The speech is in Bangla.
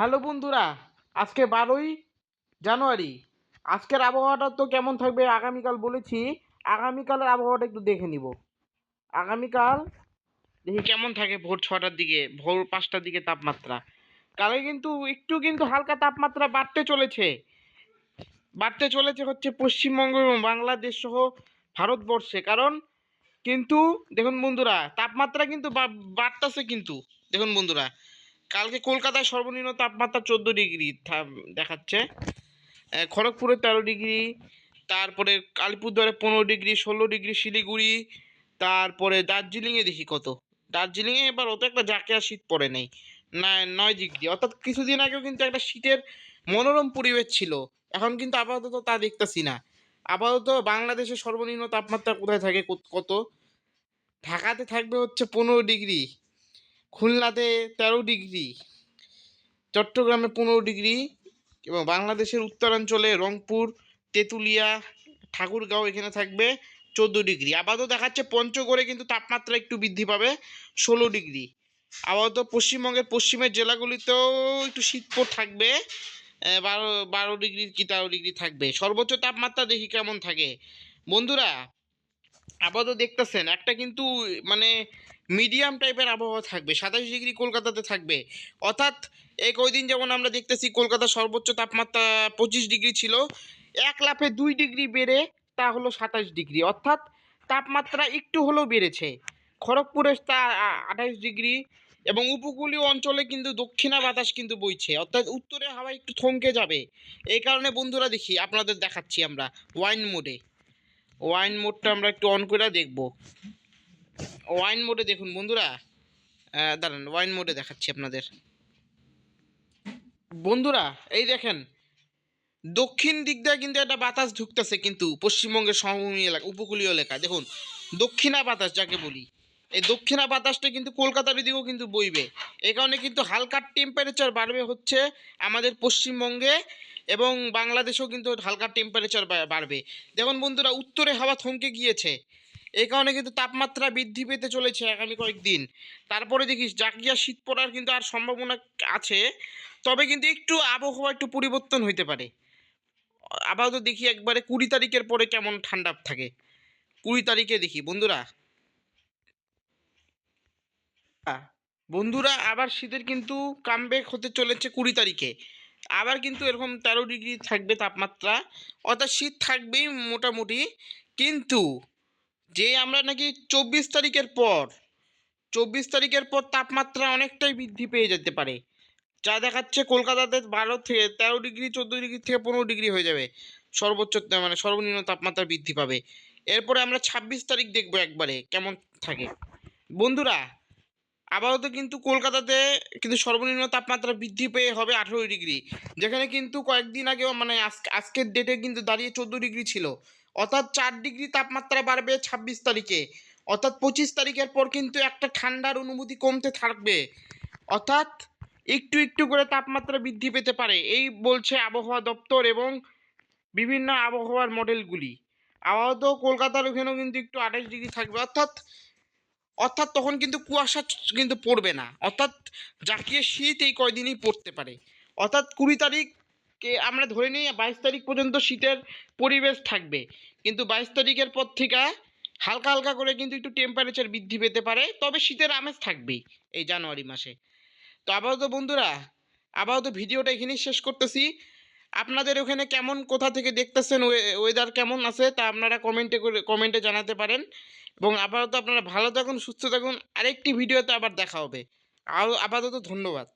হ্যালো বন্ধুরা, আজকে বারোই জানুয়ারি। আজকের আবহাওয়াটা তো কেমন থাকবে আগামীকাল বলেছি, আগামীকালের আবহাওয়াটা একটু দেখে নিব। আগামীকাল দেখি কেমন থাকে ভোর ছটার দিকে, ভোর পাঁচটার দিকে তাপমাত্রা। কালে কিন্তু একটু কিন্তু হালকা তাপমাত্রা বাড়তে চলেছে। বাড়তে চলেছে হচ্ছে পশ্চিমবঙ্গ এবং বাংলাদেশ সহ ভারতবর্ষে। কারণ কিন্তু দেখুন বন্ধুরা, তাপমাত্রা কিন্তু বাড়তেছে কিন্তু। দেখুন বন্ধুরা কালকে কলকাতায় সর্বনিম্ন তাপমাত্রা চোদ্দ ডিগ্রি দেখাচ্ছে। খড়গপুরে তেরো ডিগ্রি, তারপরে আলিপুরদুয়ারে পনেরো ডিগ্রি, ষোলো ডিগ্রি, শিলিগুড়ি, তারপরে দার্জিলিংয়ে দেখি কত। দার্জিলিংয়ে এবার অত একটা জাকে আর শীত পড়ে নেই। না নয় ডিগ্রি। অর্থাৎ কিছুদিন আগেও কিন্তু একটা শীতের মনোরম পরিবেশ ছিল। এখন কিন্তু আপাতত তা দেখতেছি না। আপাতত বাংলাদেশের সর্বনিম্ন তাপমাত্রা কোথায় থাকে কত? ঢাকাতে থাকবে হচ্ছে পনেরো ডিগ্রি। খুলনাতে তেরো ডিগ্রি, চট্টগ্রামে পনেরো ডিগ্রি এবং বাংলাদেশের উত্তরাঞ্চলে রংপুর, তেঁতুলিয়া, ঠাকুরগাঁও এখানে থাকবে চোদ্দ ডিগ্রি। আপাতত দেখাচ্ছে পঞ্চগড়ে কিন্তু তাপমাত্রা একটু বৃদ্ধি পাবে ষোলো ডিগ্রি। আপাতত পশ্চিমবঙ্গের পশ্চিমের জেলাগুলিতেও একটু শীত থাকবে বারো বারো ডিগ্রি কি তেরো ডিগ্রি থাকবে। সর্বোচ্চ তাপমাত্রা দেখি কেমন থাকে। বন্ধুরা, আপাতত দেখতেছেন, একটা কিন্তু মানে মিডিয়াম টাইপের আবহাওয়া থাকবে, সাতাশ ডিগ্রি কলকাতাতে থাকবে। অর্থাৎ এই কয়দিন যেমন আমরা দেখতেছি কলকাতার সর্বোচ্চ তাপমাত্রা পঁচিশ ডিগ্রি ছিল, এক লাফে দুই ডিগ্রি বেড়ে তা হলো সাতাশ ডিগ্রি। অর্থাৎ তাপমাত্রা একটু হলেও বেড়েছে। খড়গপুরে তা আঠাশ ডিগ্রি এবং উপকূলীয় অঞ্চলে কিন্তু দক্ষিণা বাতাস কিন্তু বইছে। অর্থাৎ উত্তরে হাওয়া একটু থমকে যাবে। এই কারণে বন্ধুরা দেখি, আপনাদের দেখাচ্ছি আমরা ওয়াইন মোডে ওয়াইন মোডটা আমরা একটু অন করে দেখব। ওয়াইন মোডে দেখুন বন্ধুরা। দাঁড়ান ওয়াইন মোডে দেখাচ্ছি আপনাদের। বন্ধুরা, এই দেখেন, দক্ষিণ দিক দিয়ে কিন্তু একটা বাতাস ঢুকতেছে কিন্তু পশ্চিমবঙ্গের সমভূমি এলাকা, উপকূলীয় এলাকা। দেখুন, দক্ষিণা বাতাস যাকে বলি, এই দক্ষিণা বাতাসটা কিন্তু কলকাতার দিকেও কিন্তু বইবে। এই কারণে কিন্তু হালকা টেম্পারেচার বাড়বে হচ্ছে আমাদের পশ্চিমবঙ্গে এবং বাংলাদেশেও কিন্তু হালকা টেম্পারেচার বাড়বে। দেখুন বন্ধুরা, উত্তরে হাওয়া থমকে গিয়েছে। এই কারণে কিন্তু তাপমাত্রা বৃদ্ধি পেতে চলেছে আগামী কয়েকদিন। তারপরে দেখিস জাকিয়া শীত পড়ার কিন্তু আর সম্ভাবনা আছে, তবে কিন্তু একটু আবহাওয়া একটু পরিবর্তন হইতে পারে। আপাতত দেখি একবারে কুড়ি তারিখের পরে কেমন ঠান্ডা থাকে। কুড়ি তারিখে দেখি, বন্ধুরা। বন্ধুরা, আবার শীতের কিন্তু কামব্যাক হতে চলেছে কুড়ি তারিখে। আবার কিন্তু এরকম তেরো ডিগ্রি থাকবে তাপমাত্রা। অর্থাৎ শীত থাকবেই মোটামুটি, কিন্তু যে আমরা নাকি চব্বিশ তারিখের পর, চব্বিশ তারিখের পর তাপমাত্রা অনেকটাই বৃদ্ধি পেয়ে যেতে পারে। যা দেখাচ্ছে কলকাতাতে বারো থেকে তেরো ডিগ্রি, চোদ্দ ডিগ্রি থেকে পনেরো ডিগ্রি হয়ে যাবে। সর্বোচ্চ মানে সর্বনিম্ন তাপমাত্রা বৃদ্ধি পাবে। এরপরে আমরা ছাব্বিশ তারিখ দেখব একবারে, কেমন থাকে। বন্ধুরা, আপাতত কিন্তু কলকাতাতে কিন্তু সর্বনিম্ন তাপমাত্রা বৃদ্ধি পেয়ে হবে আঠেরো ডিগ্রি। যেখানে কিন্তু কয়েকদিন আগেও মানে আজকে আজকের ডেটে কিন্তু দাঁড়িয়ে চোদ্দ ডিগ্রি ছিল। অর্থাৎ চার ডিগ্রি তাপমাত্রা বাড়বে ছাব্বিশ তারিখে। অর্থাৎ পঁচিশ তারিখের পর কিন্তু একটা ঠান্ডার অনুভূতি কমতে থাকবে। অর্থাৎ একটু একটু করে তাপমাত্রা বৃদ্ধি পেতে পারে। এই বলছে আবহাওয়া দপ্তর এবং বিভিন্ন আবহাওয়ার মডেলগুলি। আবহাওয়া তো কলকাতার ওখানেও কিন্তু একটু আঠাশ ডিগ্রি থাকবে। অর্থাৎ অর্থাৎ তখন কিন্তু কুয়াশা কিন্তু পড়বে না। অর্থাৎ জাকিয়ে শীত এই কয়দিনই পড়তে পারে। অর্থাৎ কুড়ি তারিখকে আমরা ধরে নিই বাইশ তারিখ পর্যন্ত শীতের পরিবেশ থাকবে। কিন্তু বাইশ তারিখের পর থেকে হালকা হালকা করে কিন্তু একটু টেম্পারেচার বৃদ্ধি পেতে পারে, তবে শীতের আমেজ থাকবেই এই জানুয়ারি মাসে। তো আপাতত বন্ধুরা, আপাতত ভিডিওটা এখানেই শেষ করতেছি। আপনাদের ওখানে কেমন, কোথা থেকে দেখতেছেন ওয়েদার কেমন আছে তা আপনারা কমেন্টে করে কমেন্টে জানাতে পারেন। এবং আপাতত আপনারা ভালো থাকুন, সুস্থ থাকুন। আরেকটি ভিডিওতে আবার দেখা হবে। আপাতত ধন্যবাদ।